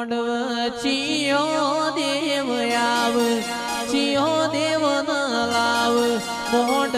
મોડવચિયો દેવ આવ ચિયો દેવ લાવ મોડ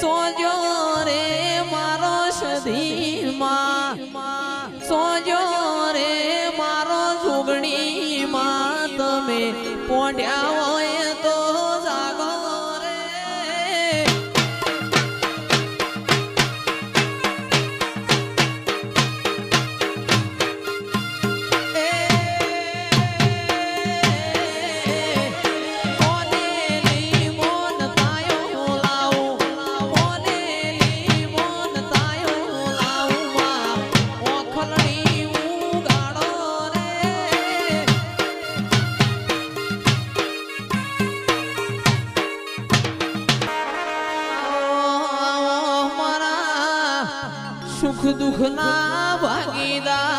તો જો રે મારો સધી માં દુઃખ દુઃખ ના ભાગીદાર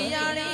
一二两